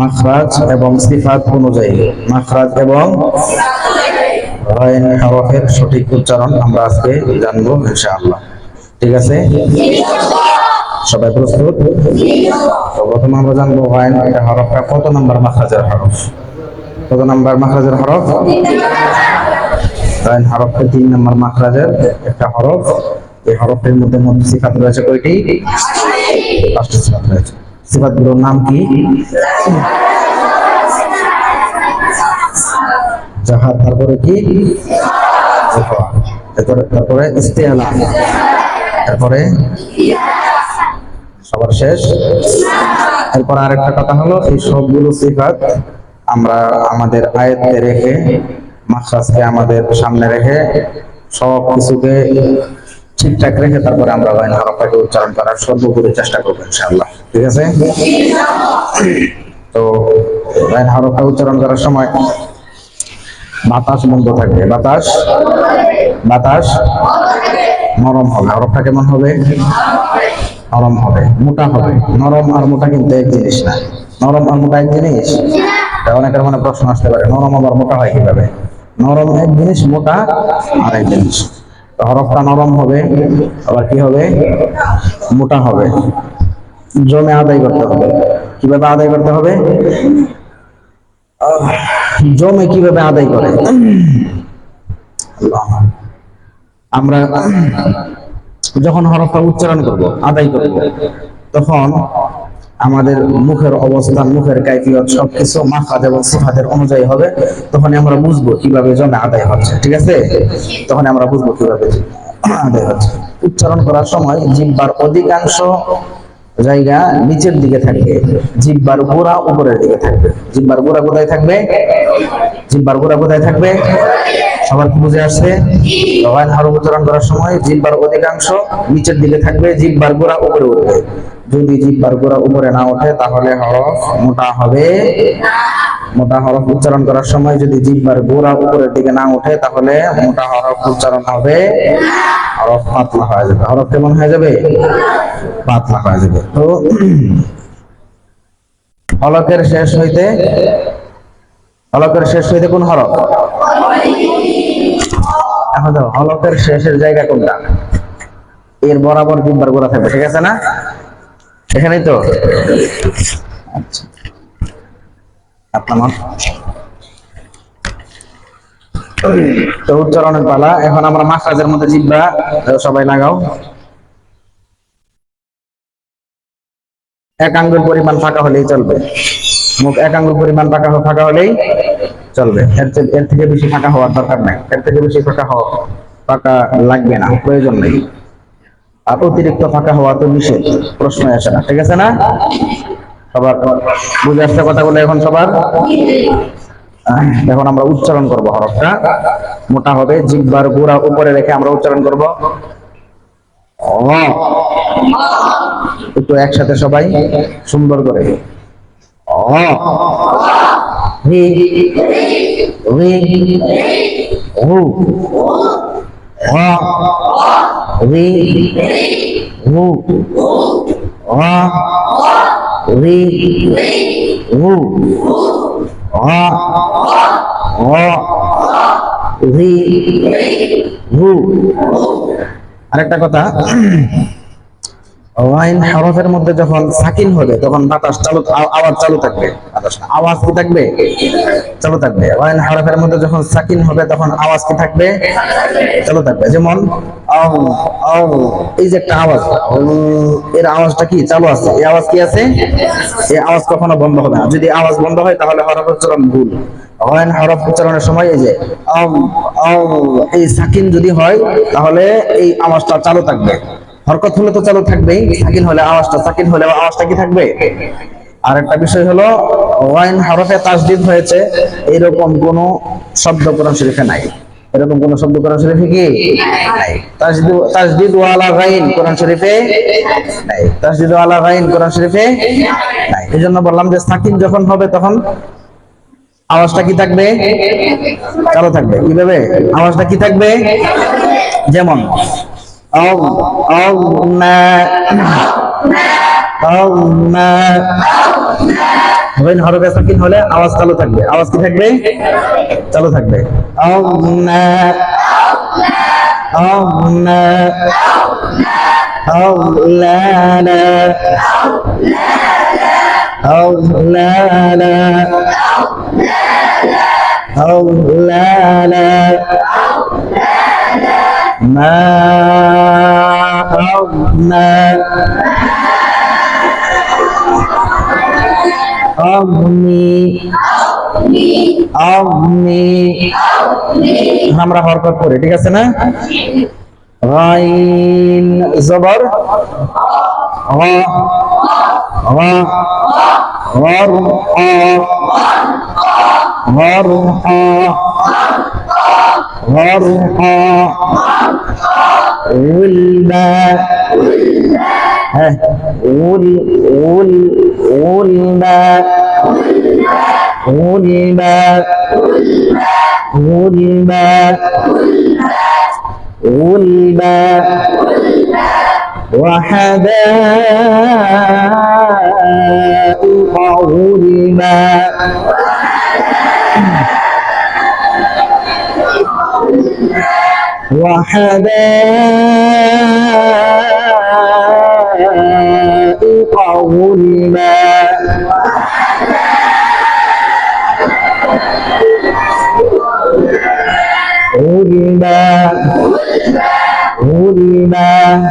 মাখরাজ এবং সিফাত অনুযায়ী। মাখরাজ এবং হরফের সঠিক উচ্চারণ আমরা আজকে জানব ইনশাআল্লাহ। ঠিক আছে? সবাই প্রস্তুত? প্রথমে আমরা জানব গইন এটা হরফটা কত নাম্বার মাখরাজের হরফ? কত নাম্বার মাখরাজের হরফ? গইন হরফটা তিন নাম্বার মাখরাজের একটা হরফ। এই হরফের মধ্যে মধ্যে সিফাত রয়েছে কয়টি? পাঁচটি সিফাত রয়েছে। সিফাতগুলোর নাম কি? জাহাদ, তারপরে কি? তারপরে ইস্তেলা তারপরে সবার শেষ। এরপর আরেকটা কথা হলো, এই সবগুলো সিফাত আমরা আমাদের আয়ত্তে রেখে, মাখরাজকে আমাদের সামনে রেখে সব কিছুকে ঠিকঠাক রেখে তারপরে আমরা বাইন হরফটাকে উচ্চারণ করার সর্বোপরি চেষ্টা করব, ইনশাআল্লাহ। ঠিক আছে? তো বাইন হরফটা উচ্চারণ করার সময় বাতাস বন্ধ থাকবে। বাতাস? বাতাস? নরম হবে। হরফটা কেমন হবে? নরম হবে। মোটা হবে। নরম আর মোটা কিন্তু এক জিনিস না। নরম আর মোটা এক জিনিস? অনেকের মনে প্রশ্ন আসতে পারে। নরম আবার মোটা হয় কীভাবে? নরম এক জিনিস, মোটা আর এক জিনিস। হরফটা নরম হবে, আবার কি হবে? মোটা হবে। জমে আদায় করতে হবে। কীভাবে আদায় করতে হবে? জমে কীভাবে আদায় করে? আমরা যখন হরফটা উচ্চারণ করব, আদায় করব, তখন আমাদের মুখের অবস্থান, মুখের কাইফিয়ত সবকিছু মাখাজ এবং সিফাতের অনুযায়ী হবে তখন আমরা বুঝব কীভাবে জমে আদায় হচ্ছে, ঠিক আছে? তখন আমরা বুঝব কীভাবে আদায় হচ্ছে। উচ্চারণ করার সময় জিহ্বার অধিকাংশ জায়গা নিচের দিকে থাকবে জিহ্বার গোড়া উপরের দিকে থাকবে। জিহ্বার গোড়া কোথায় থাকবে? জিহ্বার গোড়া কোথায় থাকবে? সবার কি বুঝে আসছে? রবাইন হরফ উচ্চারণ করার সময় জিহ্বার অধিকাংশ নিচের দিকে থাকবে, জিহ্বার গোড়া উপরে উঠবে। যদি জিব্বার গোড়া উপরে না ওঠে, তাহলে হরফ মোটা হবে। মোটা হরফ উচ্চারণ করার সময় যদি জিহ্বার গোড়া উপরের দিকে না ওঠে, তাহলে মোটা হরফ উচ্চারণ হবে। হরফ পাতলা হয়ে যাবে। হরফ কেমন হয়ে যাবে? পাতলা হয়ে যাবে। তো হলকের শেষ হইতে হলকের শেষ হইতে কোন হরফ? এখন হলকের শেষের জায়গা কোনটা? এর বরাবর জিব্বার গোড়া থাকবে, ঠিক আছে না? এখানেই তো। আচ্ছা। তো উচ্চারণের পালা। এখন আমরা মাখরাজের মধ্যে জিব্বা সবাই লাগাও। এক পরিমাণ ফাঁকা হলেই চলবে। মুখ এক আঙ্গুল পরিমাণ ফাঁকা ফাঁকা হলেই চলবে। এর থেকে বেশি ফাঁকা হওয়ার দরকার নাই। এর থেকে বেশি ফাঁকা হওয়া ফাঁকা লাগবে না। প্রয়োজন নেই। আর অতিরিক্ত ফাঁকা হওয়া তো নিষেধ প্রশ্ন আসে না, ঠিক আছে না? সবার বুঝে আসছে কথাগুলো এখন সবার? এখন আমরা উচ্চারণ করব হরফটা। মোটা হবে জিহ্বার গোড়া উপরে রেখে আমরা উচ্চারণ করব। একটু একসাথে সবাই সুন্দর করে। অ রি রি অ রি রি অ অ রি ও আরেকটা কথা। ওয়াইন হরফের মধ্যে যখন সাকিন হবে, তখন বাতাস চালু আওয়াজ চালু থাকবে। আওয়াজ কি থাকবে? চালু থাকবে। ওয়াইন হরফের মধ্যে যখন সাকিন হবে, তখন আওয়াজ কি থাকবে? চালু থাকবে। যেমন এই যে একটা আওয়াজ এর আওয়াজটা কি? চালু আছে। এই আওয়াজ কি আছে? এই আওয়াজ কখনো বন্ধ হবে না। যদি আওয়াজ বন্ধ হয়, তাহলে হরফ উচ্চারণ ভুল। হরফ উচ্চারণের সময় এই যে এই সাকিন যদি হয়, তাহলে এই আওয়াজটা চালু থাকবে। হরকত হলে তো চালু থাকবেই। সাকিন হলে আওয়াজটা, সাকিন হলে আওয়াজটা কি থাকবে? আর একটা বিষয় হলো, ওয়াইন হরফে তাসদিদ হয়েছে, এরকম কোন শব্দ কোরআন শরীফে নাই। এরকম কোন শব্দ কোরআন শরীফে কি? নাই। তাসদিদ ওয়ালা গাইন কোরআন শরীফে নাই। তাসদিদ ওয়ালা গাইন কোরআন শরীফে নাই। এজন্য বললাম যে সাকিন যখন হবে তখন আওয়াজটা কি থাকবে? চালু থাকবে। কীভাবে? আওয়াজটা কি থাকবে? যেমন আও আও না আউমা গইন হরফে সাকিন হলে আওয়াজ চালু থাকবে আওয়াজ কি থাকবে চালু থাকবে আউমা আউমা আউলানা আউলানা أولانا ما أغنى আমরা হরকত করি ঠিক আছে না গাইন জবর গ গ গর আ غرقا غرقا والماء غل غل غلما غلما غلما غلما وحدائق غلما وحدائق غلما غلما غلما